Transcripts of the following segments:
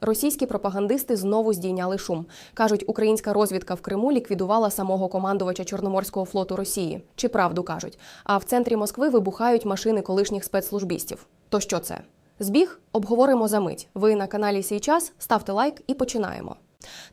Російські пропагандисти знову здійняли шум. кажуть, українська розвідка в Криму ліквідувала самого командувача Чорноморського флоту Росії. Чи правду кажуть? А в центрі Москви вибухають машини колишніх спецслужбістів. То що це? Збіг обговоримо за мить. Ви на каналі Сій час ставте лайк і починаємо.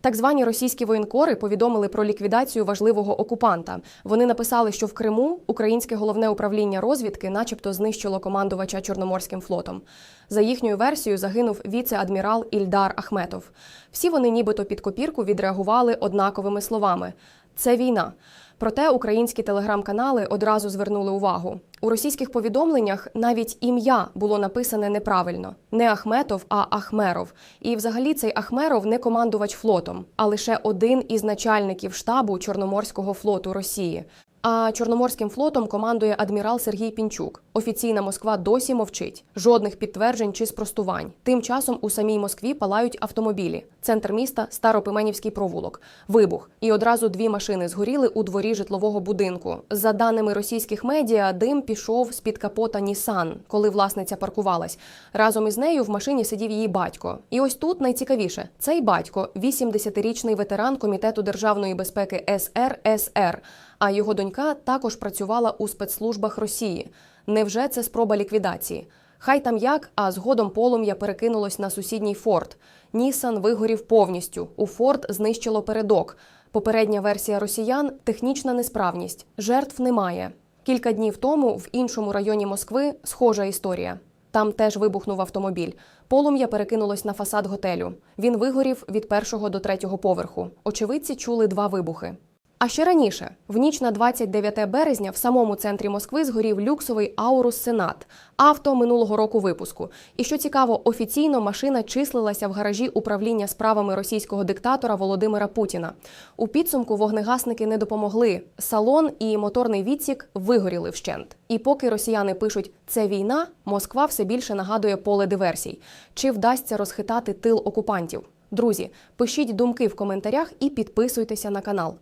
Так звані російські воєнкори повідомили про ліквідацію важливого окупанта. Вони написали, що в Криму українське головне управління розвідки, начебто, знищило командувача Чорноморським флотом. За їхньою версією загинув віце-адмірал Ільдар Ахметов. Всі вони, нібито під копірку, відреагували однаковими словами: це війна. Проте українські телеграм-канали одразу звернули увагу. У російських повідомленнях навіть ім'я було написане неправильно: не Ахметов, а Ахмеров. І взагалі цей Ахмеров не командувач флотом, а лише один із начальників штабу Чорноморського флоту Росії. А Чорноморським флотом командує адмірал Сергій Пінчук. Офіційна Москва досі мовчить. Жодних підтверджень чи спростувань. Тим часом у самій Москві палають автомобілі. Центр міста Старопименівський провулок. Вибух. І одразу дві машини згоріли у дворі житлового будинку. За даними російських медіа, дим пішов з під капота Нісан, коли власниця паркувалась. Разом із нею в машині сидів її батько. І ось тут найцікавіше: цей батько 80-річний ветеран комітету державної безпеки СРСР. А його донька також працювала у спецслужбах Росії. Невже це спроба ліквідації? Хай там як, а згодом полум'я перекинулось на сусідній форт. Нісан вигорів повністю. У форт знищило передок. Попередня версія росіян технічна несправність. Жертв немає. Кілька днів тому в іншому районі Москви схожа історія. Там теж вибухнув автомобіль. Полум'я перекинулось на фасад готелю. Він вигорів від першого до третього поверху. Очевидці чули два вибухи. А ще раніше, в ніч на 29 березня, в самому центрі Москви згорів люксовий Аурус Сенат, авто минулого року випуску. І що цікаво, офіційно машина числилася в гаражі управління справами російського диктатора Володимира Путіна. У підсумку вогнегасники не допомогли. Салон і моторний відсік вигоріли вщент. І поки росіяни пишуть це війна, Москва все більше нагадує поле диверсій. Чи вдасться розхитати тил окупантів? Друзі, пишіть думки в коментарях і підписуйтеся на канал.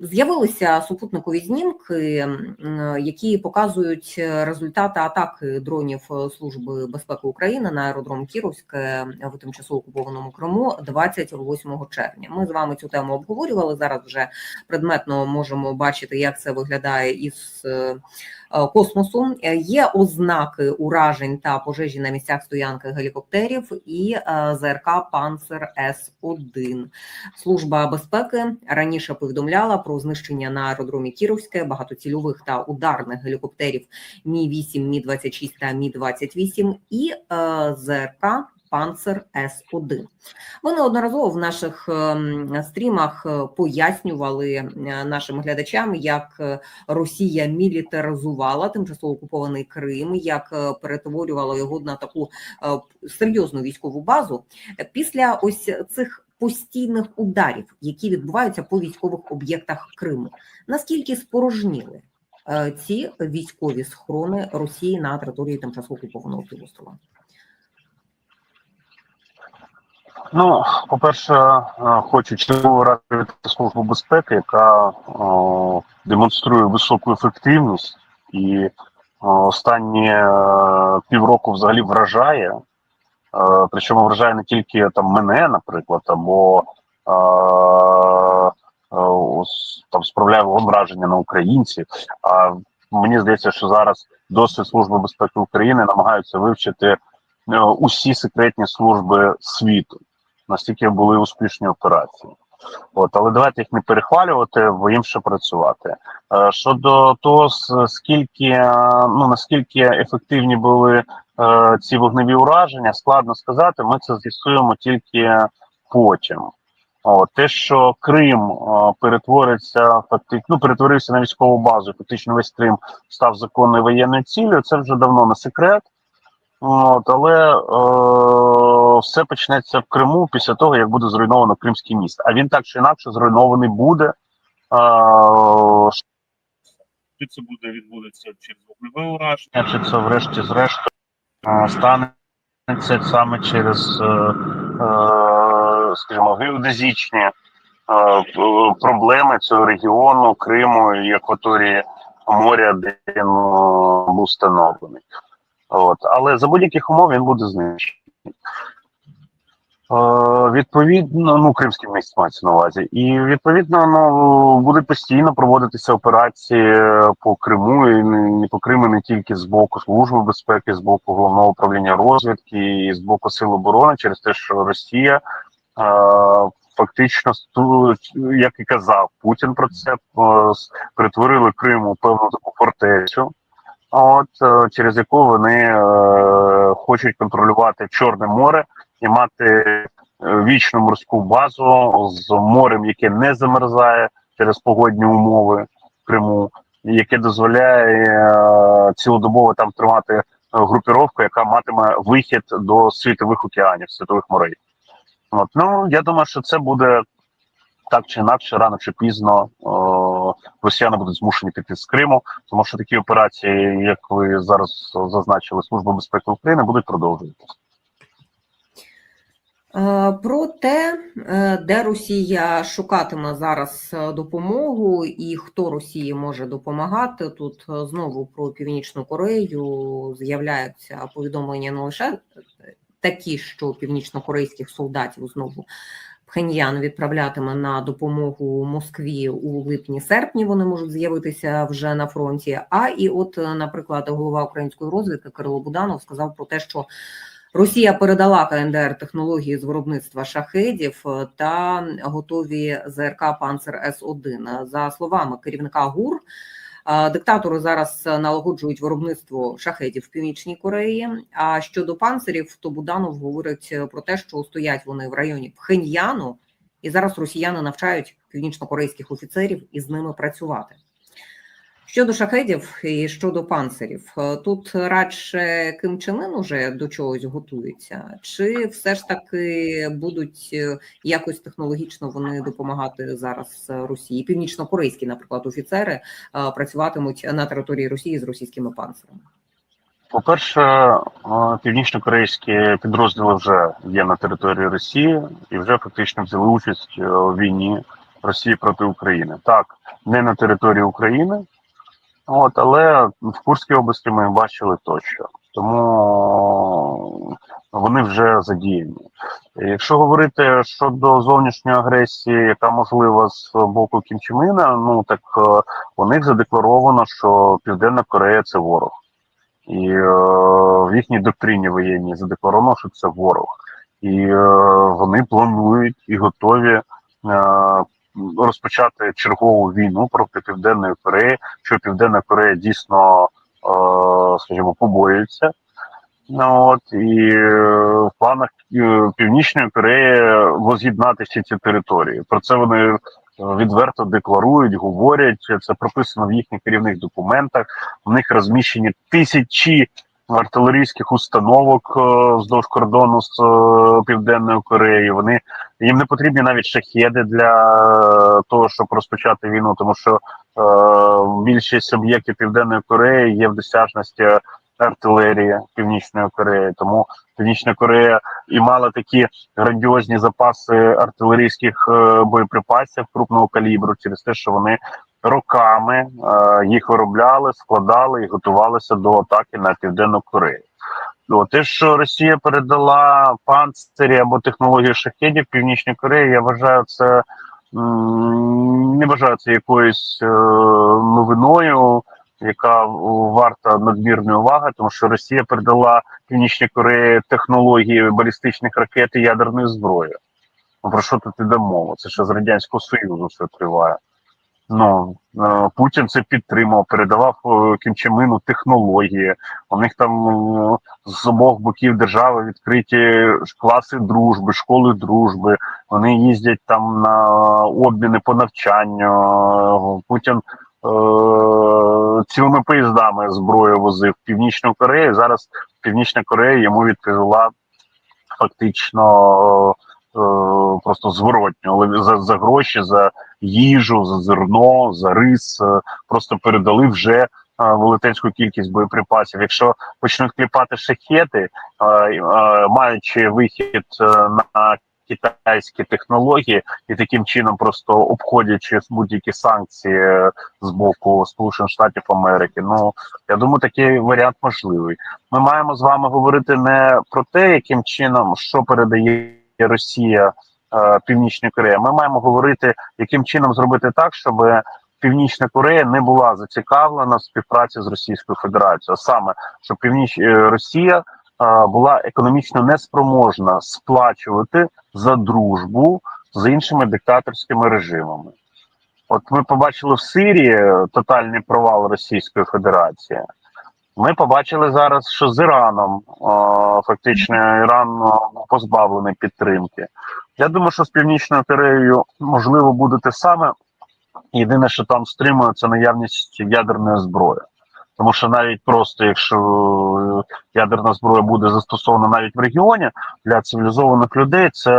З'явилися супутникові знімки, які показують результати атаки дронів Служби безпеки України на аеродром Кіровське в тимчасово окупованому Криму 28 червня. Ми з вами цю тему обговорювали. Зараз вже предметно можемо бачити, як це виглядає із е, космосу. Є ознаки уражень та пожежі на місцях стоянки гелікоптерів і е, ЗРК Панцер С 1 Служба безпеки раніше повідомляла про знищення на аеродромі Кіровське багатоцільових та ударних гелікоптерів Мі 8 Мі 26 та Мі 28 і е, ЗРК Панцер С 1 Ми неодноразово в наших ем, стрімах е, пояснювали е, нашим глядачам, як е, Росія мілітаризувала тимчасово окупований Крим, як перетворювала його на таку серйозну військову базу. Після ось цих постійних ударів, які відбуваються по військових об'єктах Криму, наскільки спорожніли е, ці військові схорони Росії на території тимчасово окупованого півострова? Ну, по-перше, е, хочу чергово раз службу безпеки, яка о, демонструє високу ефективність і останні е, півроку взагалі вражає. Е, причому вражає не тільки там мене, наприклад, або е, е, там справляє враження на українців. А мені здається, що зараз досвід Служби безпеки України намагаються вивчити усі секретні служби світу настільки були успішні операції. От, але давайте їх не перехвалювати, бо їм ще працювати. Щодо того, скільки ну наскільки ефективні були е, ці вогневі ураження, складно сказати. Ми це з'ясуємо тільки потім. О, те, що Крим е, перетвориться фактично, ну, перетворився на військову базу, фактично весь Крим став законною воєнною цілею. Це вже давно не секрет. От, але е, все почнеться в Криму після того, як буде зруйновано Кримський міст. А він так чи інакше зруйнований буде. Е, чи це буде відбудеться через вогневе ураження, чи це врешті зрештою е, станеться саме через, е, е, скажімо, геодезичні е, проблеми цього регіону, Криму і акваторії моря, де він був встановлений. От, але за будь-яких умов він буде знищений. Е, відповідно, ну кримський місць мається на увазі, і відповідно ну буде постійно проводитися операції по Криму і не по Криму не тільки з боку служби безпеки, з боку головного управління розвідки і з боку сил оборони, через те, що Росія е, фактично як і казав Путін про це, е, перетворили Крим у певну таку фортецю. От е, через яку вони е, хочуть контролювати Чорне море і мати е, вічну морську базу з морем, яке не замерзає через погодні умови в Криму, яке дозволяє е, цілодобово там тримати е, групіровку, яка матиме вихід до світових океанів, світових морей. От ну я думаю, що це буде так чи інакше, рано чи пізно о, росіяни будуть змушені піти з Криму, тому що такі операції, як ви зараз зазначили, Служба безпеки України, будуть продовжуватися. Е, Про те, е, де Росія шукатиме зараз е, допомогу і хто Росії може допомагати. Тут знову про Північну Корею з'являються повідомлення не лише такі, що північнокорейських солдатів знову Пхеньян відправлятиме на допомогу Москві у липні-серпні. Вони можуть з'явитися вже на фронті. А і, от, наприклад, голова української розвідки Кирило Буданов сказав про те, що Росія передала КНДР технології з виробництва шахедів е, та готові ЗРК Панцер С 1 За словами керівника ГУР, е, диктатори зараз налагоджують виробництво шахедів в Північній Кореї. А щодо панцерів, то Буданов говорить про те, що стоять вони в районі Пхеньяну, і зараз росіяни навчають північнокорейських офіцерів із ними працювати. Щодо шахедів і щодо панцирів, е, тут радше Ким Чен Ын уже до чогось готується, чи все ж таки будуть е, якось технологічно вони допомагати зараз Росії? Північно-корейські, наприклад, офіцери е, працюватимуть на території Росії з російськими панцирами. По-перше, е, північно-корейські підрозділи вже є на території Росії і вже фактично взяли участь у війні Росії проти України. Так, не на території України, от, але в Курській області ми бачили тощо. Тому вони вже задіяні. Якщо говорити щодо зовнішньої агресії, яка можлива з боку Кім Чен Ына, ну так е, у них задекларовано, що Південна Корея це ворог. І е, в їхній доктрині воєнній задекларовано, що це ворог, і е, вони планують і готові е, розпочати чергову війну проти Південної Кореї, що Південна Корея дійсно, е, скажімо, побоюється. Ну, от і е, в планах е, Північної Кореї воз'єднати всі ці території. Про це вони е, відверто декларують, говорять. Це прописано в їхніх керівних документах. У них розміщені тисячі артилерійських установок е, вздовж кордону з е, Південною Кореєю. Вони їм не потрібні навіть шахеди для е, того, щоб розпочати війну, тому що е, більшість об'єктів Південної Кореї є в досяжності артилерії Північної Кореї. Тому Північна Корея і мала такі грандіозні запаси артилерійських боєприпасів крупного калібру через те, що вони роками е, їх виробляли, складали і готувалися до атаки на південну Корею. О, те, що Росія передала панцирі або технології шахедів Північній Кореї, я вважаю це не вважаю це якоюсь е, новиною, яка варта надмірної уваги, тому що Росія передала Північній Кореї технології балістичних ракет і ядерної зброї. Ну про що тут іде мова? Це ще з радянського союзу все триває. Ну е, Путін це підтримав, передавав е, Ыну технології. У них там е, з обох боків держави відкриті класи дружби, школи дружби. Вони їздять там на обміни по навчанню. Путін е, цілими поїздами зброю возив в Північну Корею. Зараз Північна Корея йому відповіла фактично е, просто зворотньо, але за, за гроші, за їжу, за зерно, за рис е, просто передали вже е, велетенську кількість боєприпасів. Якщо почнуть кліпати шахети, е, маючи вихід на китайські технології і таким чином, просто обходячи будь-які санкції з боку Сполучених Штатів Америки. Ну я думаю, такий варіант можливий. Ми маємо з вами говорити не про те, яким чином що передає Росія е, Північній Кореї. Ми маємо говорити, яким чином зробити так, щоб Північна Корея не була зацікавлена в співпраці з Російською Федерацією, а саме щоб Північ е, Росія е, була економічно неспроможна сплачувати за дружбу з іншими диктаторськими режимами. От ми побачили в Сирії тотальний провал Російської Федерації. Ми побачили зараз, що з Іраном фактично Іран позбавлений підтримки. Я думаю, що з Північною Кореєю можливо буде те саме. Єдине, що там стримує, це наявність ядерної зброї. Тому що навіть просто якщо ядерна зброя буде застосована навіть в регіоні для цивілізованих людей, це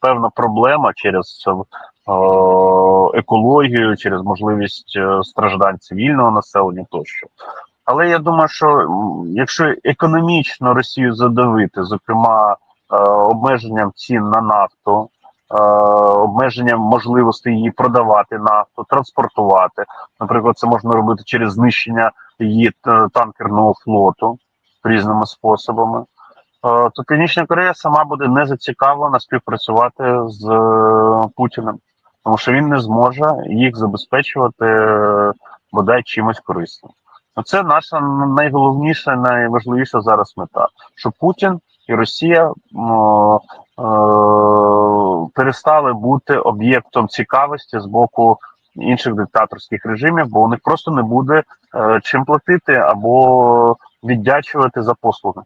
певна проблема через е, екологію, через можливість е, страждань цивільного населення тощо. Але я думаю, що якщо економічно Росію задавити, зокрема е, обмеженням цін на нафту, е, обмеженням можливості її продавати нафту, транспортувати. Наприклад, це можна робити через знищення її е, танкерного флоту різними способами. Е, То Північна Корея сама буде не зацікавлена співпрацювати з е, Путіним, тому що він не зможе їх забезпечувати е, бодай чимось корисним. Це наша найголовніша, найважливіша зараз мета, що Путін і Росія е, перестали бути об'єктом цікавості з боку інших диктаторських режимів, бо у них просто не буде е, чим платити або віддячувати за послуги.